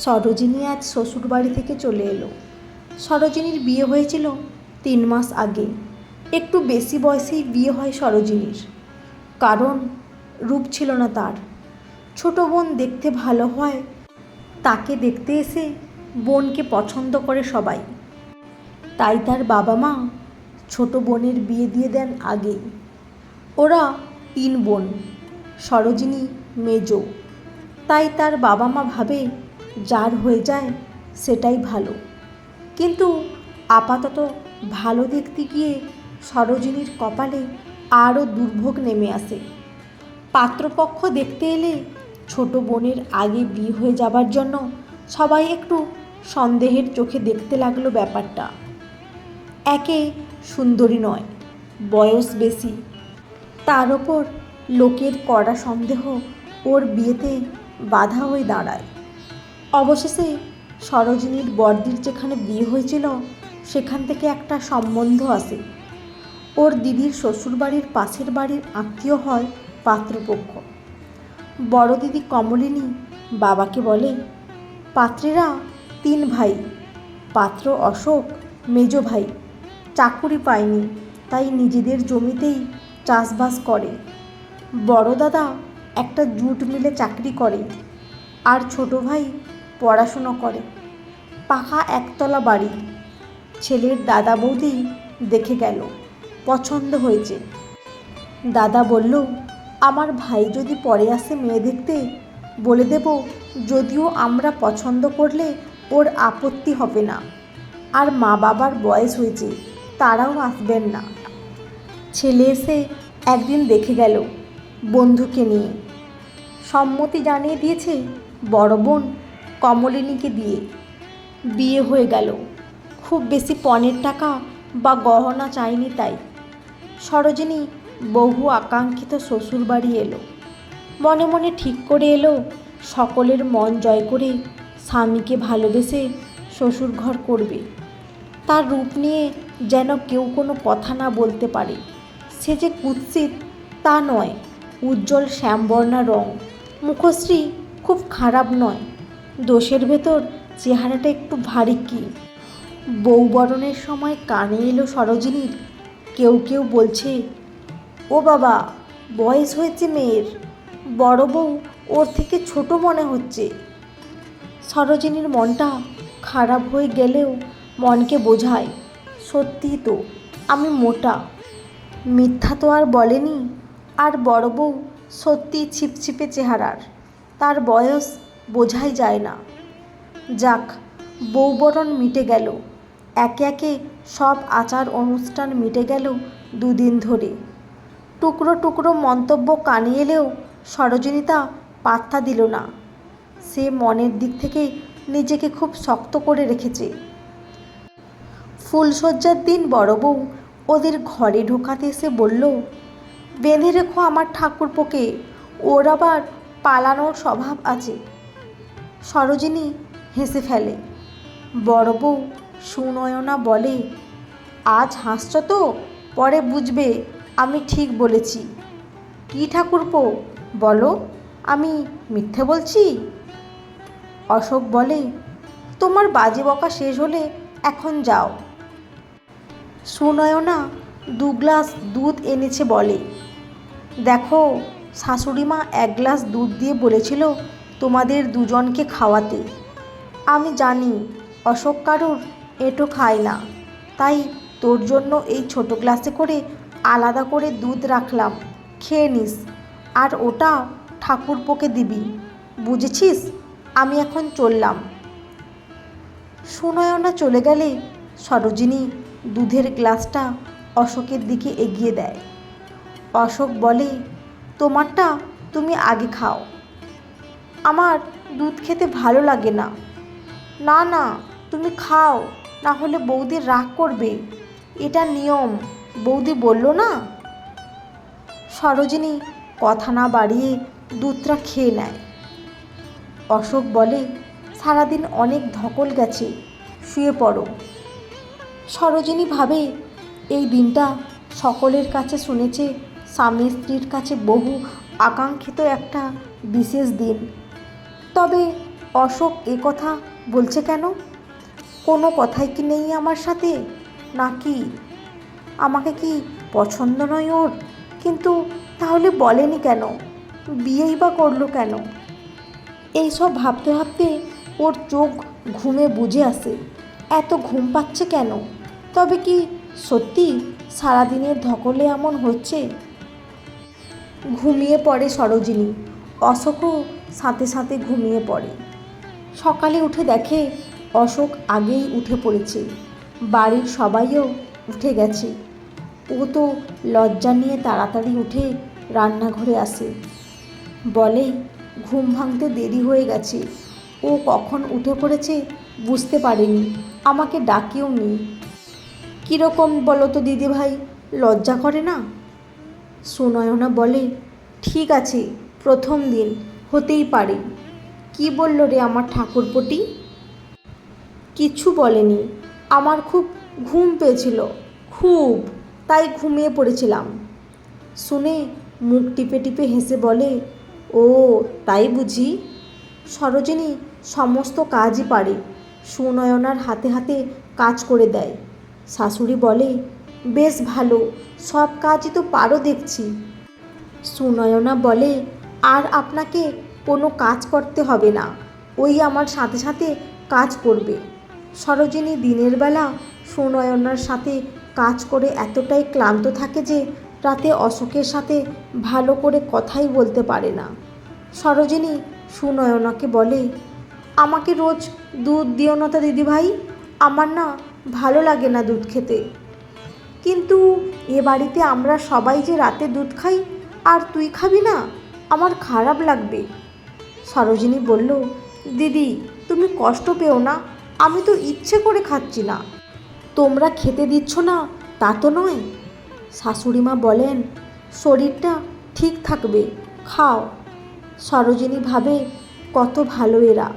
সরোজিনী আজ শ্বশুরবাড়ি থেকে চলে এলো। সরোজিনীর বিয়ে হয়েছিল তিন মাস আগে। একটু বেশি বয়সেই বিয়ে হয় সরোজিনীর। কারণ রূপ ছিল না তার। ছোট বোন দেখতে ভালো হয়, তাকে দেখতে এসে বোনকে পছন্দ করে সবাই। তাই তার বাবা মা ছোট বোনের বিয়ে দিয়ে দেন আগেই। ওরা তিন বোন, সরোজিনী, মেজ। তাই তার বাবা মা ভাবে যার হয়ে যায় সেটাই ভালো। কিন্তু আপাতত ভালো দেখতে গিয়ে সরোজিনীর কপালে আরও দুর্ভোগ নেমে আসে। পাত্রপক্ষ দেখতে এলে ছোট বোনের আগে বিয়ে হয়ে যাবার জন্য সবাই একটু সন্দেহের চোখে দেখতে লাগল ব্যাপারটা। একে সুন্দরী নয়, বয়স বেশি। তার ওপর লোকের কড়া সন্দেহ ওর বিয়েতে বাধা হয়ে দাঁড়ায়। অবশেষে সরোজিনীর বর্দির যেখানে বিয়ে হয়েছিল, সেখান থেকে একটা সম্বন্ধ আসে ওর দিদির শ্বশুরবাড়ির পাশের বাড়ির আত্মীয় হয় পাত্রপক্ষ। বড় দিদি কমলিনী বাবাকে বলে, পাত্রেরা তিন ভাই, পাত্র অশোক, মেজ ভাই। চাকুরি পায়নি, তাই নিজেদের জমিতেই চাষবাস করে। বড় দাদা একটা জুট মিলে চাকরি করে, আর ছোট ভাই পড়াশুনো করে। পাকা একতলা বাড়ি। ছেলের দাদা বৌদি দেখে গেল, পছন্দ হয়েছে। দাদা বলল, আমার ভাই যদি পরে আসে মেয়ে দেখতে, বলে দেব, যদিও আমরা পছন্দ করলে ওর আপত্তি হবে না। আর মা বাবার বয়স হয়েছে, তারাও আসবেন না। ছেলে এসে একদিন দেখে গেল, বন্ধুকে নিয়ে। সম্মতি জানিয়ে দিয়েছে বড় বোন কমলিনীকে দিয়ে বিয়ে হয়ে গেল। খুব বেশি পণের টাকা বা গহনা চাইনি তাই। সরোজিনী বহু আকাঙ্ক্ষিত শ্বশুরবাড়ি এলো। মনে মনে ঠিক করে এলো, সকলের মন জয় করে স্বামীকে ভালোবেসে শ্বশুর ঘর করবে। তার রূপ নিয়ে যেন কেউ কোনো কথা না বলতে পারে। সে যে কুৎসিত তা নয়, উজ্জ্বল শ্যামবর্ণা রং। মুখশ্রী খুব খারাপ নয়। দোষের ভেতর চেহারাটা একটু ভারী কি? বউ বরণের সময় কানে এলো সরোজিনীর। কেউ কেউ বলছে, ও বাবা, বয়স হয়েছে মেয়ের। বড় বউ ওর থেকে ছোট মনে হচ্ছে। সরোজিনীর মনটা খারাপ হয়ে গেলেও মনকে বোঝায় সত্যি তো, আমি মোটা। মিথ্যা তো আর বলেনি, আর বড় বউ সত্যি ছিপছিপে চেহারার। তার বয়স বোঝাই যায় না। যাক বউবরণ মিটে গেল। একে একে সব আচার অনুষ্ঠান মিটে গেল দুদিন ধরে। টুকরো টুকরো মন্তব্য কানে এলেও সরোজিনীতা পাত্তা দিল না। সে মনের দিক থেকে নিজেকে খুব শক্ত করে রেখেছে। ফুলশয্যার দিন বড় বউ ওদের ঘরে ঢোকাতে এসে বলল, বেঁধে রেখো আমার ঠাকুরপোকে, ওর আবার পালানোর স্বভাব আছে। সরোজিনী হেসে ফেলে, বড় বউ সুনয়না বলে, আজ হাসছ তো, পরে বুঝবে, আমি ঠিক বলেছি। কী ঠাকুরপো, বলো, আমি মিথ্যে বলছি? অশোক বলে, তোমার বাজে বকা শেষ হলে এখন যাও। সুনয়না দু গ্লাস দুধ এনেছে বলে, দেখো শাশুড়ি মা এক গ্লাস দুধ দিয়ে বলেছিল তোমাদের দুজনকে খাওয়াতে। আমি জানি অশোক কারুর এঁটো খায় না, তাই তোর জন্য এই ছোট গ্লাসে করে আলাদা করে দুধ রাখলাম। খেয়ে নিস, আর ওটা ঠাকুরপোকে দিবি, বুঝেছিস? আমি এখন চললাম। সুনয়না চলে গেলে সরোজিনী দুধের গ্লাসটা অশোকের দিকে এগিয়ে দেয়। অশোক বলে, তোমারটা তুমি আগে খাও। আমার দুধ খেতে ভালো লাগে না। না না, তুমি খাও, না হলে বৌদি রাগ করবে। এটা নিয়ম, বৌদি বলল না? সরোজিনী কথা না বাড়িয়ে দুধটা খেয়ে নেয়। অশোক বলে, সারাদিন অনেক ধকল গেছে, শুয়ে পড়ো। সরোজিনী ভাবে, এই দিনটা সকলের কাছে শুনেছে, স্বামী স্ত্রীর কাছে বহু আকাঙ্ক্ষিত একটা বিশেষ দিন। তবে অশোক এ কথা বলছে কেন? কোনো কথাই কি নেই আমার সাথে? নাকি আমাকে কি পছন্দ নয় ওর? কিন্তু তাহলে বলেনি কেন? বিয়েই বা করল কেন? এইসব ভাবতে ভাবতে ওর চোখ ঘুমে বুঝে আসে। এত ঘুম পাচ্ছে কেন? তবে কি সত্যি সারাদিনের ধকলে এমন হচ্ছে? ঘুমিয়ে পড়ে সরোজিনী। অশোকও সাথে সাথে ঘুমিয়ে পড়ে। সকালে উঠে দেখে অশোক আগেই উঠে পড়েছে। বাড়ির সবাইও উঠে গেছে। ও তো লজ্জা নিয়ে তাড়াতাড়ি উঠে রান্নাঘরে আসে। বলে, ঘুম ভাঙতে দেরি হয়ে গেছে। ও কখন উঠে পড়েছে বুঝতে পারেনি। আমাকে ডাকেও নি। কীরকম বলো তো দিদিভাই, লজ্জা করে না? সুনয়না বলে, ঠিক আছে, প্রথম দিন। হতেই পারে। কি বলল রে আমার ঠাকুরপটি কিচ্ছু বলেনি। আমার খুব ঘুম পেয়েছিল। খুব। তাই ঘুমিয়ে পড়েছিলাম। শুনে মুখ টিপে টিপে হেসে বলে, ও, তাই বুঝি? সরোজিনী সমস্ত কাজই পারে। সুনয়নার হাতে হাতে কাজ করে দেয়। শাশুড়ি বলে, বেশ ভালো। সব কাজই তো পারো দেখছি। সুনয়না বলে আর আপনাকে কোনো কাজ করতে হবে না। ওই আমার সাথে সাথে কাজ করবে। সরোজিনী দিনের বেলা সুনয়নার সাথে কাজ করে এতটাই ক্লান্ত থাকে যে রাতে অশোকের সাথে ভালো করে কথাই বলতে পারে না। সরোজিনী সুনয়নাকে বলে, আমাকে রোজ দুধ দিও না তা দিদিভাই, আমার না ভালো লাগে না দুধ খেতে। কিন্তু এ বাড়িতে আমরা সবাই যে রাতে দুধ খাই, আর তুই খাবি না? আমার খারাপ লাগবে। সরোজিনী বলল, দিদি, তুমি কষ্ট পেও না, আমি তো ইচ্ছে করে খাচ্ছি না। তোমরা খেতে দিচ্ছ না, তা তো নয়। শাশুড়িমা বলেন, শরীরটা ঠিক থাকবে, খাও। সরোজিনী ভাবে, কত ভালো এরা,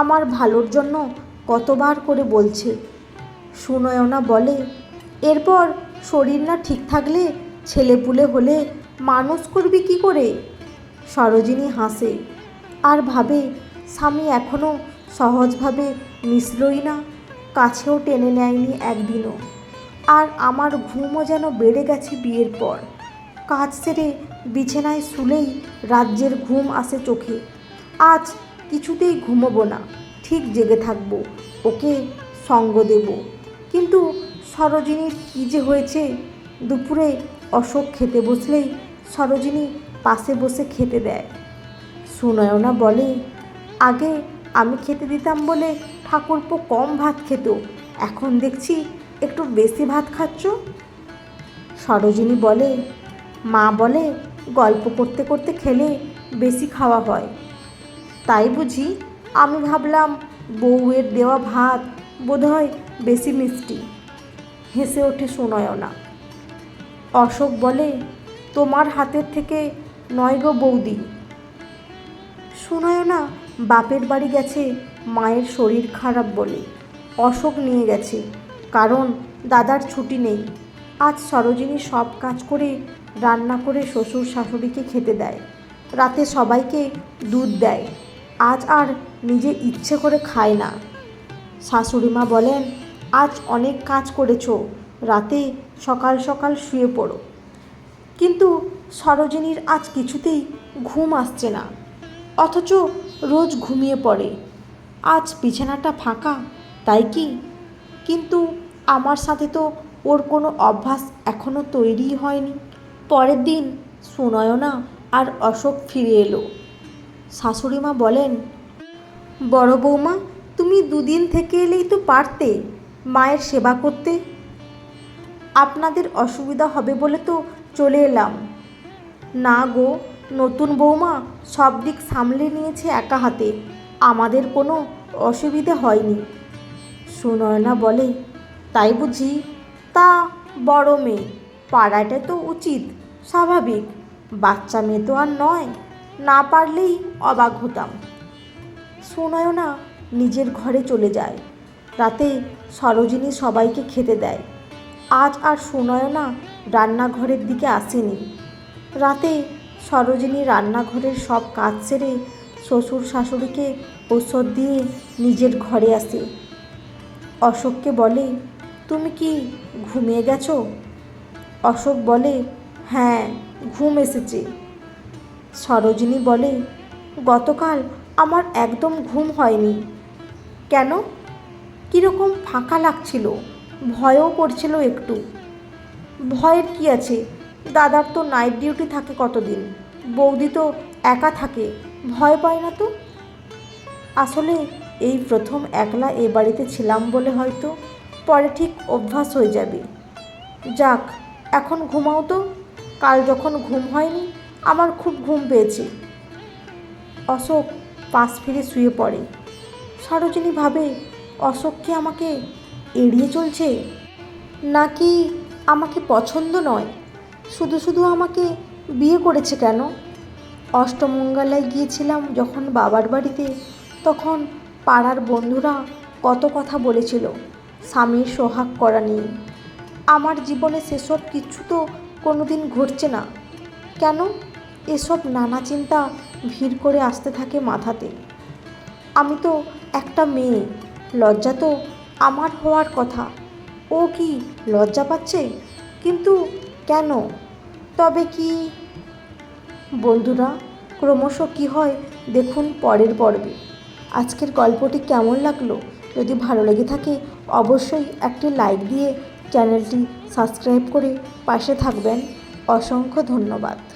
আমার ভালোর জন্য কতবার করে বলছে। সুনয়না বলে, এরপর শরীর না ঠিক থাকলে ছেলেপুলে হলে মানুষ করবি কি করে? সরোজিনী হাসে। আর ভাবে, স্বামী এখনও সহজভাবে মিশলই না, কাছেও টেনে নেয়নি একদিনও। আর আমার ঘুমও যেন বেড়ে গেছে বিয়ের পর। কাজ সেরে বিছানায় শুলেই রাজ্যের ঘুম আসে চোখে। আজ কিছুতেই ঘুমোবো না, ঠিক জেগে থাকব, ওকে সঙ্গ দেব। কিন্তু সরোজিনীর কী যে হয়েছে, দুপুরে অশোক খেতে বসলেই সরোজিনী পাশে বসে খেতে দেয়। সুনয়না বলে, আগে আমি খেতে দিতাম বলে ঠাকুরপো কম ভাত খেত, এখন দেখছি একটু বেশি ভাত খাচ্ছ? সরোজিনী বলে, মা বলে, গল্প করতে করতে খেলে বেশি খাওয়া হয়। তাই বুঝি আমি ভাবলাম বউয়ের দেওয়া ভাত বোধহয় বেশি মিষ্টি। হেসে ওঠে সুনয়না। অশোক বলে, তোমার হাতের থেকে নয় গো বৌদি। সুনয়না বাপের বাড়ি গেছে মায়ের শরীর খারাপ বলে। অশোক নিয়ে গেছে, কারণ দাদার ছুটি নেই। আজ সরোজিনী সব কাজ করে রান্না করে শ্বশুর শাশুড়িকে খেতে দেয়। রাতে সবাইকে দুধ দেয়। আজ আর নিজে ইচ্ছে করে খায় না। শাশুড়িমা বলেন, আজ অনেক কাজ করেছ, রাতে সকাল সকাল শুয়ে পড়ো। কিন্তু সরোজিনীর আজ কিছুতেই ঘুম আসছে না। অথচ রোজ ঘুমিয়ে পড়ে। আজ বিছানাটা ফাঁকা, তাই কি? কিন্তু আমার সাথে তো ওর কোনো অভ্যাস এখনও তৈরিই হয়নি। পরের দিন সুনয়না আর অশোক ফিরে এলো। শাশুড়িমা বলেন, বড় বৌমা, তুমি দুদিন থেকে এলেই তো পারতে মায়ের সেবা করতে। আপনাদের অসুবিধা হবে বলে তো চলে এলাম। না গো, নতুন বৌমা সব দিক সামলে নিয়েছে একা হাতে। আমাদের কোনো অসুবিধে হয়নি। সুনয়না বলে, তাই বুঝি? তা বড় মেয়ে, পাড়াটা তো উচিত, স্বাভাবিক। বাচ্চা মেয়ে তো আর নয়, না পারলেই অবাক হতাম। সুনয়না নিজের ঘরে চলে যায়। রাতে সরোজিনী সবাইকে খেতে দেয়। আজ আর সুনয়না রান্নাঘরের দিকে আসেনি। রাতে সরোজিনী রান্নাঘরের সব কাজ সেরে শ্বশুর শাশুড়িকে ঔষধ দিয়ে নিজের ঘরে আসে। অশোককে বলে, তুমি কি ঘুমিয়ে গেছো? অশোক বলে হ্যাঁ ঘুম এসেছে। সরোজিনী বলে, গতকাল আমার একদম ঘুম হয়নি। কেন? কীরকম ফাঁকা লাগছিল। ভয়ও করছিল একটু। ভয়ের কি আছে? দাদার তো নাইট ডিউটি থাকে কতদিন? বৌদি তো একা থাকে, ভয় পায় না তো? আসলে এই প্রথম একলা এ বাড়িতে ছিলাম বলে হয়তো, পরে ঠিক অভ্যাস হয়ে যাবে। যাক, এখন ঘুমাও তো। কাল যখন ঘুম হয়নি, আমার খুব ঘুম পেয়েছে। অশোক পাশ ফিরে শুয়ে পড়ে। সরোজিনী ভাবে অশোক কি আমাকে এড়িয়ে চলছে? নাকি আমাকে পছন্দ নয়? শুধু শুধু আমাকে বিয়ে করেছে কেন? অষ্টমঙ্গলায় গিয়েছিলাম যখন বাবার বাড়িতে, তখন পাড়ার বন্ধুরা কত কথা বলেছিল, স্বামীর সোহাগ করা নিয়ে আমার জীবনে সেসব কিছু তো কোনো দিন ঘটছে না। কেন? এসব নানা চিন্তা ভিড় করে আসতে থাকে মাথাতে। আমি তো একটা মেয়ে, লজ্জা তো আমার হওয়ার কথা। ও কি লজ্জা পাচ্ছে? কিন্তু কেন? তবে কি? বন্ধুরা, ক্রমশ কি হয় দেখুন পরের পর্বে। আজকের গল্পটি কেমন লাগল? যদি ভালো লেগে থাকে, অবশ্যই একটি লাইক দিয়ে চ্যানেলটি সাবস্ক্রাইব করে পাশে থাকবেন। অসংখ্য ধন্যবাদ।